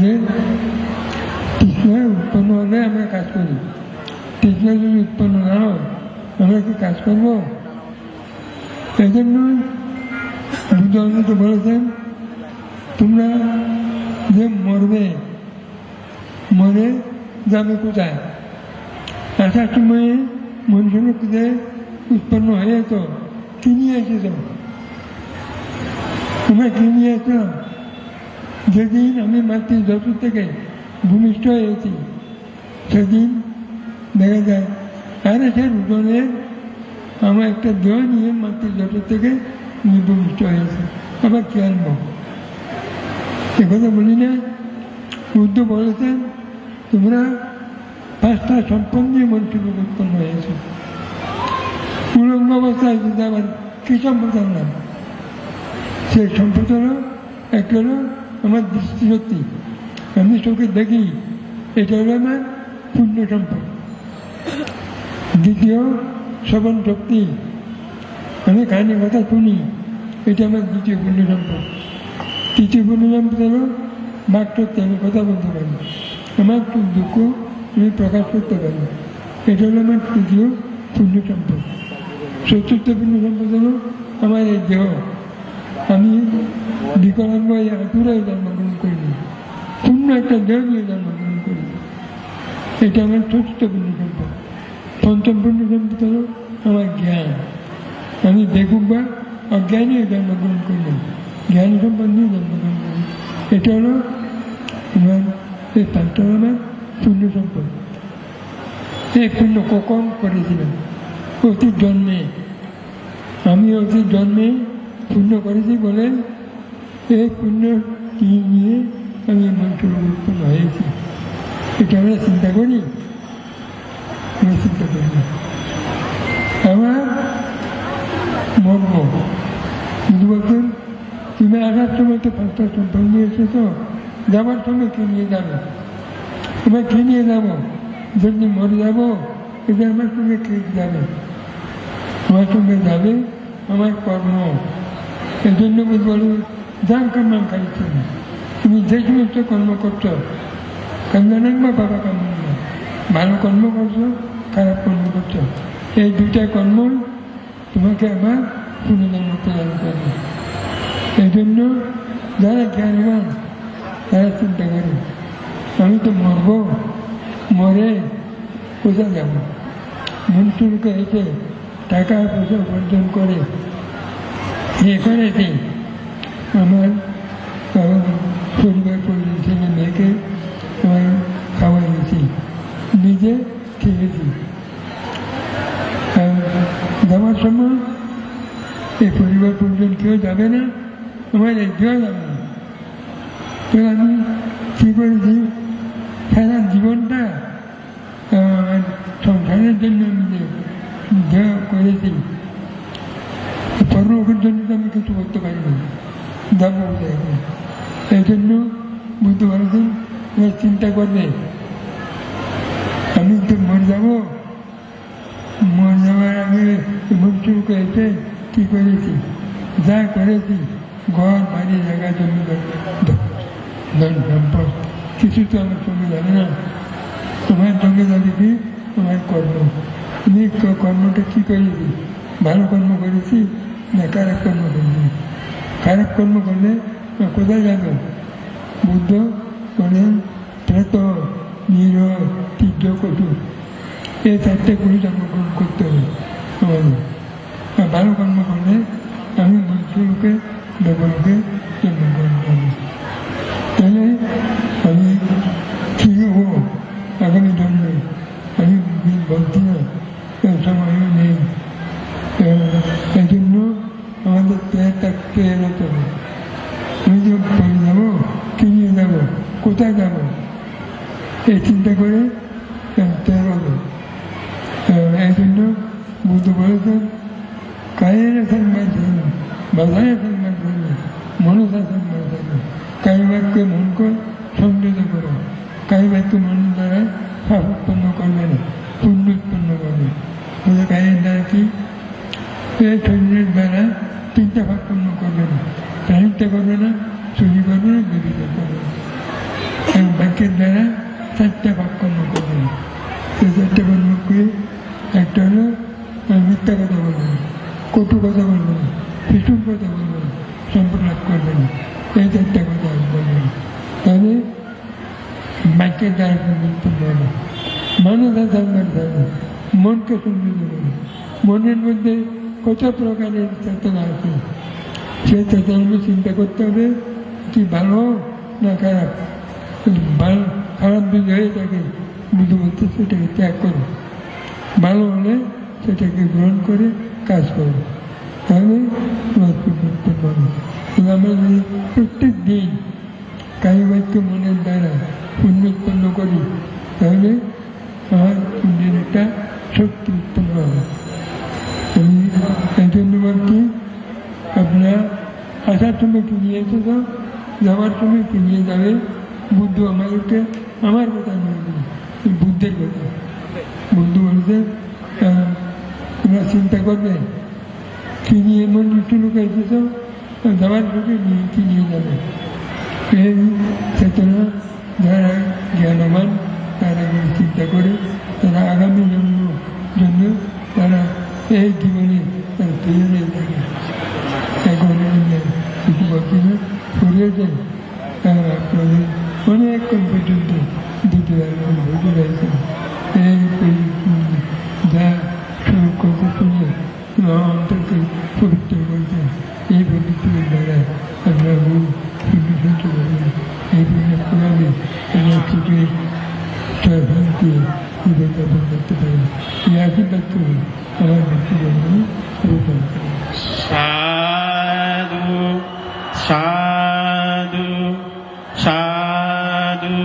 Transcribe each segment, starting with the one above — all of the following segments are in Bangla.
যে তৃষ্ণা উৎপন্ন হলে আমরা কাজ করি তৃষ্ণা যদি উৎপন্ন না হয় আমরা কি কাজ করব এই জন্য বুদ্ধ বলেছেন তোমরা যে মরবে মরে যাবে কোথায় আসার সময়ে মনুষ্য যে উৎপন্ন হয়েছ কি নিয়ে এসেছ তোমরা কি নিয়ে যেদিন আমি মাতৃ যশোর থেকে ভূমিষ্ঠ হয়েছি, সেদিন দেখা যায়, আরে সে রুদনের আমার একটা দেহ নিয়ে মাতৃ যশোর থেকে ভূমিষ্ঠ হয়েছি। আবার কি আনব? কথা বলি না। বুদ্ধ বলেছেন, তোমরা পাঁচটা সম্পদ নিয়ে মনুষ্য উৎপন্ন হয়েছে। উলঙ্গ অবস্থায় যদি আবার কি সম্পদ আনলাম সেই সম্পদ হলো একটা আমার দৃষ্টিশক্তি আমি চোখে দেখি। এটা হলো আমার পুণ্য সম্পদ। দ্বিতীয় শ্রবণ শক্তি। আমি কাহিনী কথা শুনি। এটা আমার দ্বিতীয় পুণ্য সম্পদ। তৃতীয় পুণ্য সম্পদ হলো বাক সত্যি আমি কথা বলতে পারি। আমার সুখ দুঃখ আমি প্রকাশ করতে পারি। এটা হলো আমার তৃতীয় পুণ্য সম্পদ। চতুর্থ পুণ্য সম্পদ হলো, আমার এই দেহ। আমি বিকলাঙ্গ আতুরাই জন্মগ্রহণ করিনি পূর্ণ একটা দেহ নিয়ে জন্মগ্রহণ করি এটা আমার চতুর্থ পুণ্য সম্পদ পঞ্চম পুণ্য সম্পদ হলো আমার জ্ঞান। আমি বেগুক বা অজ্ঞানী জন্মগ্রহণ করলাম। জ্ঞান সম্পদ নিয়ে জন্মগ্রহণ করি এটা হলো আমার এই পাঁচটা আমার পুণ্য সম্পদ। এই পুণ্য কখন করেছিলাম? অতি জন্মে। আমি অতি জন্মে পুণ্য করেছি বলে এই পুণ্য নিয়ে আমি মন্ত্র উৎপন্ন হয়েছি এটা আমরা চিন্তা করি। আমরা চিন্তা করি আমার মর্ম। বুঝতে পারছেন তুমি আসার সময় তো পাঁচটা সম্পদ নিয়ে এসেছ। যাবার সময় কি নিয়ে যাবে? এবার কি নিয়ে যাব? যদি মরে যাব এটা আমার সঙ্গে কে যাবে? আমার সঙ্গে যাবে আমার কর্ম। এই জন্য বলব তুমি যে সমস্ত কর্ম করছ বা বাবা কান্দান ভালো কর্ম করছ খারাপ কর্ম করছ এই দুটা কর্ম তোমাকে আমার পুনর্জন্ম প্রদান করবে এই জন্য যারা জ্ঞানবান তারা চিন্তা করে আমি তো মরবো মরে কোথায় যাব মন্ত্রকে এসে টাকা পয়সা উপার্জন করে এ করেছি আমার আমার পরিবার পরিবার ছেলে মেয়েকে আমি খাওয়াইছি নিজে খেয়েছি। যাওয়ার সময় এই পরিবার পরিজন কেউ যাবে না আমার একটিও যাবে না। তো আমি কী করেছি? সারা জীবনটা আহ, সংসারের জন্য আমি যে করেছি পরলোকের জন্য তো আমি কিছু করতে পারি না যাব কোথায় এই জন্য বুঝতে পারছেন চিন্তা করবে। আমি তো মরে যাব। মরে যাওয়ার আগে মৃত্যুকে এসে কী করেছি? যা করেছি, ঘর, বাড়ি, জায়গা, জমি সম্পদ, কিছু তো আমার সঙ্গে যাবে না। তোমার সঙ্গে যাবে কি? তোমার কর্ম। তুমি কর্মটা কী করেছি? ভালো কর্ম করেছি না খারাপ কর্ম করেছি। খারাপ কর্ম করলে কোথায় যাবে? বুদ্ধ বলেন প্রেত নির তীর্থ কঠোর এই চারটে গুলি জন্মগ্রহণ করতে হবে। আমাদের ভালো কর্ম করলে আমি মনুষ্যলোকে দেবলোকে জন্মগ্রহণ করব। তাহলে আমি ঠিক হব আগামী জন্মে। আমি বলছি না এই সময় নেই এই জন্য আমাদের পেয়ে থাকতে এগোতে হবে আমি যে পড়ে যাব কি নিয়ে যাব কোথায় যাব এই চিন্তা করে তৈরি হবে এই জন্য বুদ্ধ বলেছেন কায়ের সংবাদ বাধায় সংবাদ মনসা সংবাদ কাই বাক্যে মনকে সংযত করো। কাই বাক্য মন দ্বারা পাপ উৎপন্ন করবে না পুণ্য উৎপন্ন করবে বলে কায়ের দ্বারা কি? শরীরের দ্বারা তিনটা ভাগ করবে না। প্রাণিকটা করবে না চুরি করবে না বিবিধ করবে না। বাক্যের দ্বারা চারটা ভাগ কর্ম করবেন সেই চারটা কর্ম করে একটা হলো মিথ্যা কথা বলবেন কটু কথা বলবেন পিটুম কথা বলবেন সম্পর্ক লাভ করবেন এই চারটা কথা বলবেন তাহলে বাক্যের দ্বারা পরিবর্তন হবে মানবতা জানবার দ্বারা মনকে সমৃদ্ধ করে মনের মধ্যে কত প্রকারের চেতনা আছে সেই চেতনা চিন্তা করতে হবে কি ভালো না খারাপ ভালো খারাপ যদি হয়ে থাকে বুঝতে সেটাকে ত্যাগ করো ভালো হলে সেটাকে গ্রহণ করে কাজ করো তাহলে পরিবর্তন হবে। কিন্তু আমরা যদি প্রত্যেক দিন কায়ু বাক্য মনের দ্বারা পুণ্য উৎপন্ন করি তাহলে আমার পুণ্যের একটা শক্তি উৎপন্ন হবে। আমি এই জন্য বলছি আপনারা আসার সময় কি এসে এসেছ যাওয়ার সময় কি নিয়ে যাবে। বুদ্ধ আমাদেরকে আমার কথা বলবে। বুদ্ধের কথা। বুদ্ধ আহ, তোমরা চিন্তা করবে কি নিয়ে এমন একটু লোক এসেছ যাওয়ার লোকে নিয়ে কি নিয়ে যাবে? এই চেতনা যারা জ্ঞানবান, তারা এগুলো চিন্তা করে, তারা আগামী জন্ম জন্য তারা এই জীবনে তারা তৈরি থাকে এখন কিছু বলছি না পড়িয়েছেন আপনাদের অনেকক্ষণ পর্যন্ত ঘটে রয়েছে এই যা অন্তরকে পবিত্র করতে এই পবিত্র দ্বারা আমরা মন শুদ্ধ করবেন এই পবিত্র প্রণামী আমরা জীবনযাপন করতে পারি এই আশীর্বাদ সাধু সাধু সাধু।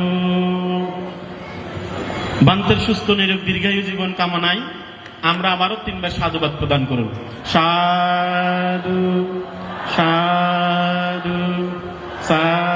বান্তের সুস্থ, নিরোগ, দীর্ঘায়ু জীবন কামনায় আমরা আমারও তিনবার সাধুবাদ প্রদান করুন। সাধু সাধু সাধু।